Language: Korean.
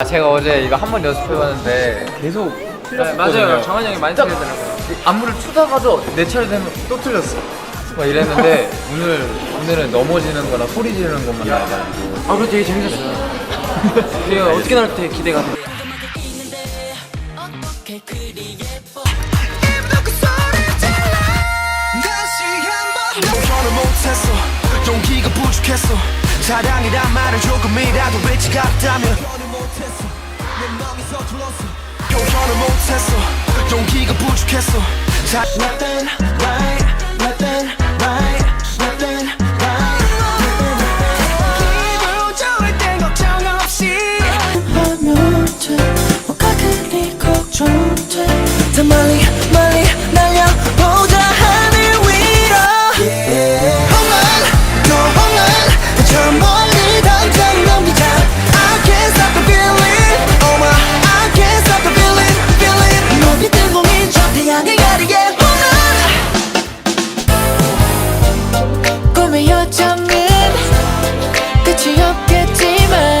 아, 제가 어제 이거 한 번 연습해봤는데 계속 네, 맞아요. 정한 형이 많이 틀리더라고요. 안무를 추다가도 내 차례 되면 또 틀렸어. 막 이랬는데 오늘 오늘은 넘어지는 거나 소리 지르는 것만 나와가지고 아, 그거 되게 재밌었어요. 되게 어떻게 나올지 되게 기대가 돼. 다시 한번 용서를 못했어 용기가 부족했어 사랑이란 말을 조금이라도 용서를 못했어. 내 맘이 서툴렀어 용서를 못했어. 용기가 부족했어. 자, Nothing right, 요점이